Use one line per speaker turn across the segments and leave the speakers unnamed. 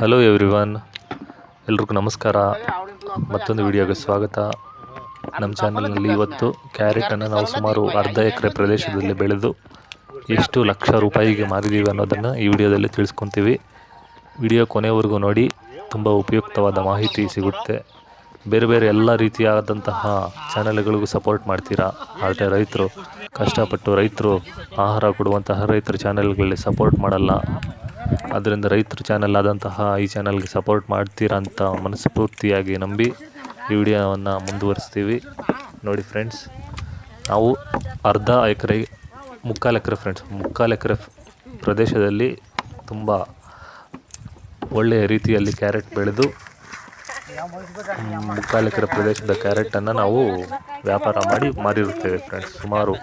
Hello everyone ಎಲ್ರಿಗೂ ನಮಸ್ಕಾರ. ಮತ್ತೊಂದು ವಿಡಿಯೋಗೆ ಸ್ವಾಗತ. ನಮ್ಮ ಚಾನಲ್ನಲ್ಲಿ ಇವತ್ತು ಕ್ಯಾರೆಟನ್ನು ನಾವು ಸುಮಾರು ಅರ್ಧ ಎಕರೆ ಪ್ರದೇಶದಲ್ಲಿ ಬೆಳೆದು ಎಷ್ಟು ಲಕ್ಷ ರೂಪಾಯಿಗೆ ಮಾರಿದ್ದೀವಿ ಅನ್ನೋದನ್ನು ಈ ವಿಡಿಯೋದಲ್ಲಿ ತಿಳಿಸ್ಕೊತೀವಿ. ವಿಡಿಯೋ ಕೊನೆವರೆಗೂ ನೋಡಿ, ತುಂಬ ಉಪಯುಕ್ತವಾದ ಮಾಹಿತಿ ಸಿಗುತ್ತೆ. ಬೇರೆ ಬೇರೆ ಎಲ್ಲ ರೀತಿಯಾದಂತಹ ಚಾನಲ್ಗಳಿಗೂ ಸಪೋರ್ಟ್ ಮಾಡ್ತೀರಾ? ಆದರೆ ರೈತರು, ಕಷ್ಟಪಟ್ಟು ರೈತರು ಆಹಾರ ಕೊಡುವಂತಹ ರೈತರ ಚಾನಲ್ಗಳಲ್ಲಿ ಸಪೋರ್ಟ್ ಮಾಡಲ್ಲ. ಆದ್ದರಿಂದ ರೈತರ ಚಾನಲ್ ಆದಂತಹ ಈ ಚಾನಲ್ಗೆ ಸಪೋರ್ಟ್ ಮಾಡ್ತೀರಾ ಅಂತ ಮನಸ್ಫೂರ್ತಿಯಾಗಿ ನಂಬಿ ಈ ವಿಡಿಯೋವನ್ನು ಮುಂದುವರಿಸ್ತೀವಿ. ನೋಡಿ ಫ್ರೆಂಡ್ಸ್ ನಾವು ಅರ್ಧ ಎಕರೆ, ಮುಕ್ಕಾಲು ಎಕರೆ ಫ್ರೆಂಡ್ಸ್ ಮುಕ್ಕಾಲು ಎಕರೆ ಪ್ರದೇಶದಲ್ಲಿ ತುಂಬ ಒಳ್ಳೆಯ ರೀತಿಯಲ್ಲಿ ಕ್ಯಾರೆಟ್ ಬೆಳೆದು, ಮುಕ್ಕಾಲು ಎಕರೆ ಪ್ರದೇಶದ ಕ್ಯಾರೆಟನ್ನು ನಾವು ವ್ಯಾಪಾರ ಮಾಡಿ ಮಾರಿರುತ್ತೇವೆ ಫ್ರೆಂಡ್ಸ್ ಸುಮಾರು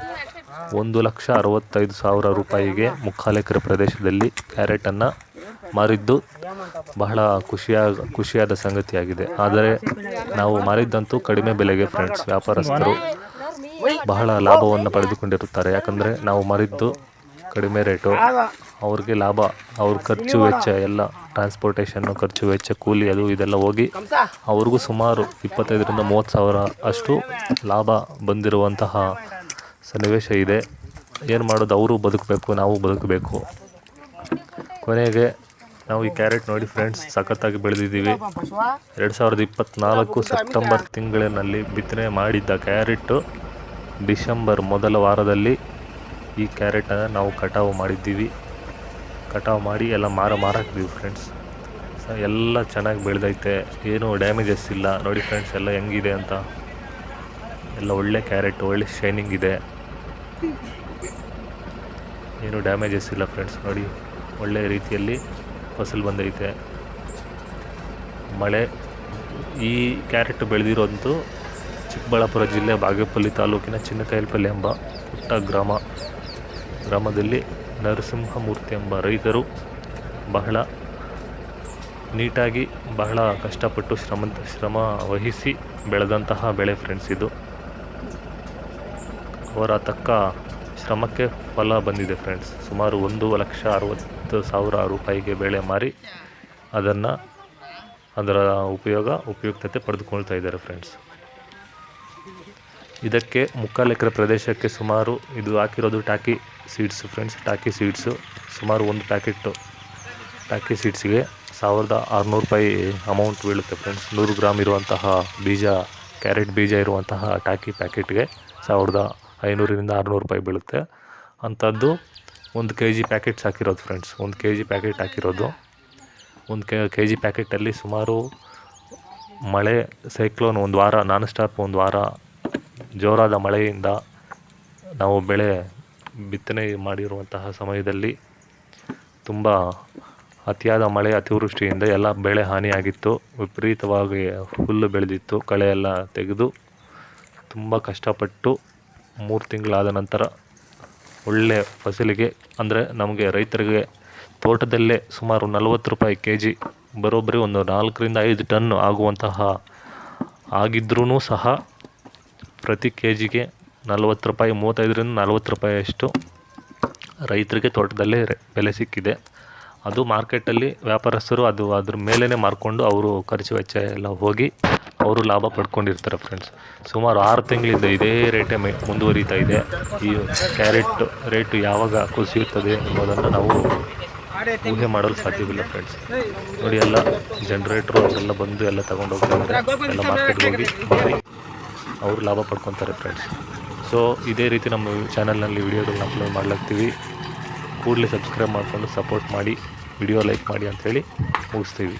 ಒಂದು ಲಕ್ಷ ಅರವತ್ತೈದು ಸಾವಿರ ರೂಪಾಯಿಗೆ ಮುಖಾಲೆಕರೆ ಪ್ರದೇಶದಲ್ಲಿ ಕ್ಯಾರೆಟನ್ನು ಮಾರಿದ್ದು ಬಹಳ ಖುಷಿಯಾಗ ಖುಷಿಯಾದ ಸಂಗತಿಯಾಗಿದೆ. ಆದರೆ ನಾವು ಮಾರಿದ್ದಂತೂ ಕಡಿಮೆ ಬೆಲೆಗೆ ಫ್ರೆಂಡ್ಸ್ ವ್ಯಾಪಾರಸ್ಥರು ಬಹಳ ಲಾಭವನ್ನು ಪಡೆದುಕೊಂಡಿರುತ್ತಾರೆ. ಯಾಕಂದರೆ ನಾವು ಮಾರಿದ್ದು ಕಡಿಮೆ ರೇಟು. ಅವ್ರಿಗೆ ಲಾಭ, ಅವ್ರ ಖರ್ಚು ವೆಚ್ಚ, ಎಲ್ಲ ಟ್ರಾನ್ಸ್ಪೋರ್ಟೇಷನ್ನು ಖರ್ಚು ವೆಚ್ಚ, ಕೂಲಿ ಅದು ಇದೆಲ್ಲ ಹೋಗಿ ಅವ್ರಿಗೂ ಸುಮಾರು ಇಪ್ಪತ್ತೈದರಿಂದ ಮೂವತ್ತು ಸಾವಿರ ಅಷ್ಟು ಲಾಭ ಬಂದಿರುವಂತಹ ಸನ್ನಿವೇಶ ಇದೆ. ಏನು ಮಾಡೋದು? ಅವರು ಬದುಕಬೇಕು, ನಾವು ಬದುಕಬೇಕು. ಕೊನೆಗೆ ನಾವು ಈ ಕ್ಯಾರೆಟ್ ನೋಡಿ ಫ್ರೆಂಡ್ಸ್, ಸಖತ್ತಾಗಿ ಬೆಳೆದಿದ್ದೀವಿ. ಎರಡು ಸಾವಿರದ ಇಪ್ಪತ್ತ್ನಾಲ್ಕು ಸೆಪ್ಟೆಂಬರ್ ತಿಂಗಳಿನಲ್ಲಿ ಬಿತ್ತನೆ ಮಾಡಿದ್ದ ಕ್ಯಾರೆಟ್ಟು ಡಿಸೆಂಬರ್ ಮೊದಲ ವಾರದಲ್ಲಿ ಈ ಕ್ಯಾರೆಟನ್ನು ನಾವು ಕಟಾವು ಮಾಡಿದ್ದೀವಿ. ಕಟಾವು ಮಾಡಿ ಎಲ್ಲ ಮಾರ ಮಾರಾಕ್ತೀವಿ ಫ್ರೆಂಡ್ಸ್. ಎಲ್ಲ ಚೆನ್ನಾಗಿ ಬೆಳೆದೈತೆ. ಏನೂ ಡ್ಯಾಮೇಜಸ್ ಇಲ್ಲ. ನೋಡಿ ಫ್ರೆಂಡ್ಸ್, ಎಲ್ಲ ಹೆಂಗಿದೆ ಅಂತ. ಎಲ್ಲ ಒಳ್ಳೆ ಕ್ಯಾರೆಟ್, ಒಳ್ಳೆ ಶೈನಿಂಗ್ ಇದೆ. ಏನು ಡ್ಯಾಮೇಜಸ್ ಇಲ್ಲ ಫ್ರೆಂಡ್ಸ್, ನೋಡಿ. ಒಳ್ಳೆ ರೀತಿಯಲ್ಲಿ ಫಸಲು ಬಂದೈತೆ. ಮಳೆ, ಈ ಕ್ಯಾರೆಟ್ ಬೆಳೆದಿರೋದು ಚಿಕ್ಕಬಳ್ಳಾಪುರ ಜಿಲ್ಲೆ ಬಾಗೇಪಲ್ಲಿ ತಾಲೂಕಿನ ಚಿನ್ನಕಾಯಲ್ಪಲ್ಲಿ ಎಂಬ ಪುಟ್ಟ ಗ್ರಾಮ. ಗ್ರಾಮದಲ್ಲಿ ನರಸಿಂಹಮೂರ್ತಿ ಎಂಬ ರೈತರು ಬಹಳ ನೀಟಾಗಿ ಬಹಳ ಕಷ್ಟಪಟ್ಟು ಶ್ರಮ ಶ್ರಮ ವಹಿಸಿ ಬೆಳೆದಂತಹ ಬೆಳೆ ಫ್ರೆಂಡ್ಸ್ ಇದು. ಅವರ ತಕ್ಕ ಶ್ರಮಕ್ಕೆ ಫಲ ಬಂದಿದೆ ಫ್ರೆಂಡ್ಸ್ ಸುಮಾರು ಒಂದು ಲಕ್ಷ ಅರವತ್ತು ಸಾವಿರ ರೂಪಾಯಿಗೆ ಬೆಳೆ ಮಾರಿ ಅದನ್ನು ಅದರ ಉಪಯೋಗ, ಉಪಯುಕ್ತತೆ ಪಡೆದುಕೊಳ್ತಾ ಇದ್ದಾರೆ ಫ್ರೆಂಡ್ಸ್ ಇದಕ್ಕೆ ಮುಕ್ಕಾಲು ಪ್ರದೇಶಕ್ಕೆ ಸುಮಾರು ಇದು ಹಾಕಿರೋದು ಟಾಕಿ ಸೀಡ್ಸ್ ಫ್ರೆಂಡ್ಸ್ ಟಾಕಿ ಸೀಡ್ಸು ಸುಮಾರು ಒಂದು ಪ್ಯಾಕೆಟ್ಟು ಟಾಕಿ ಸೀಡ್ಸ್ಗೆ ಸಾವಿರದ ಆರುನೂರು ರೂಪಾಯಿ ಅಮೌಂಟ್ ಬೀಳುತ್ತೆ ಫ್ರೆಂಡ್ಸ್ ನೂರು ಗ್ರಾಮ್ ಇರುವಂತಹ ಬೀಜ ಕ್ಯಾರೆಟ್ ಬೀಜ ಇರುವಂತಹ ಟಾಕಿ ಪ್ಯಾಕೆಟ್ಗೆ ಸಾವಿರದ ಐನೂರರಿಂದ ಆರುನೂರು ರೂಪಾಯಿ ಬೀಳುತ್ತೆ. ಅಂಥದ್ದು ಒಂದು ಕೆ ಜಿ ಪ್ಯಾಕೆಟ್ಸ್ ಹಾಕಿರೋದು ಫ್ರೆಂಡ್ಸ್ ಒಂದು ಕೆ ಜಿ ಪ್ಯಾಕೆಟ್ ಹಾಕಿರೋದು. ಒಂದು ಕೆ ಜಿ ಪ್ಯಾಕೆಟಲ್ಲಿ ಸುಮಾರು ಮಳೆ ಸೈಕ್ಲೋನ್ ಒಂದು ವಾರ ನಾನ್ ಸ್ಟಾಪ್ ಒಂದು ವಾರ, ಜೋರಾದ ಮಳೆಯಿಂದ ನಾವು ಬೆಳೆ ಬಿತ್ತನೆ ಮಾಡಿರುವಂತಹ ಸಮಯದಲ್ಲಿ ತುಂಬ ಅತಿಯಾದ ಮಳೆ ಅತಿವೃಷ್ಟಿಯಿಂದ ಎಲ್ಲ ಬೆಳೆ ಹಾನಿಯಾಗಿತ್ತು. ವಿಪರೀತವಾಗಿ ಹುಲ್ಲು ಬೆಳೆದಿತ್ತು, ಕಳೆ ಎಲ್ಲ ತೆಗೆದು ತುಂಬ ಕಷ್ಟಪಟ್ಟು ಮೂರು ತಿಂಗಳಾದ ನಂತರ ಒಳ್ಳೆಯ ಫಸಲಿಗೆ, ಅಂದರೆ ನಮಗೆ ರೈತರಿಗೆ ತೋಟದಲ್ಲೇ ಸುಮಾರು ನಲವತ್ತು ರೂಪಾಯಿ ಕೆ ಜಿ ಬರೋಬ್ಬರಿ ಒಂದು ನಾಲ್ಕರಿಂದ ಐದು ಟನ್ ಆಗುವಂತಹ ಆಗಿದ್ರೂ ಸಹ ಪ್ರತಿ ಕೆ ಜಿಗೆ ನಲವತ್ತು ರೂಪಾಯಿ, ಮೂವತ್ತೈದರಿಂದ ನಲವತ್ತು ರೂಪಾಯಿಯಷ್ಟು ರೈತರಿಗೆ ತೋಟದಲ್ಲೇ ಬೆಲೆ ಸಿಕ್ಕಿದೆ. ಅದು ಮಾರ್ಕೆಟಲ್ಲಿ ವ್ಯಾಪಾರಸ್ಥರು ಅದು ಅದ್ರ ಮೇಲೇ ಮಾರ್ಕೊಂಡು ಅವರು ಖರ್ಚು ವೆಚ್ಚ ಎಲ್ಲ ಹೋಗಿ ಅವರು ಲಾಭ ಪಡ್ಕೊಂಡಿರ್ತಾರೆ ಫ್ರೆಂಡ್ಸ್ ಸುಮಾರು ಆರು ತಿಂಗಳಿಂದ ಇದೇ ರೇಟೇ ಮೇ ಮುಂದುವರಿತಾ ಇದೆ. ಈ ಕ್ಯಾರೆಟ್ ರೇಟು ಯಾವಾಗ ಕುಸಿಯುತ್ತದೆ ಎಂಬುದನ್ನು ನಾವು ಊಹೆ ಮಾಡಲು ಸಾಧ್ಯವಿಲ್ಲ ಫ್ರೆಂಡ್ಸ್ ನೋಡಿ, ಎಲ್ಲ ಜನ್ರೇಟ್ರು ಅವರೆಲ್ಲ ಬಂದು ಎಲ್ಲ ತಗೊಂಡು ಹೋಗ್ತಾರೆ ಎಲ್ಲ ಮಾರ್ಕೆಟ್ಗೆ ಹೋಗಿ ಮಾರಿ ಅವರು ಲಾಭ ಪಡ್ಕೊತಾರೆ ಫ್ರೆಂಡ್ಸ್ ಸೊ ಇದೇ ರೀತಿ ನಮ್ಮ ಚಾನಲ್ನಲ್ಲಿ ವಿಡಿಯೋಗಳನ್ನ ಅಪ್ಲೋಡ್ ಮಾಡ್ಲಾಗ್ತೀವಿ ಕೂಡಲೇ ಸಬ್ಸ್ಕ್ರೈಬ್ ಮಾಡಿಕೊಂಡು ಸಪೋರ್ಟ್ ಮಾಡಿ ವಿಡಿಯೋ ಲೈಕ್ ಮಾಡಿ ಅಂಥೇಳಿ ಮುಗಿಸ್ತೀವಿ.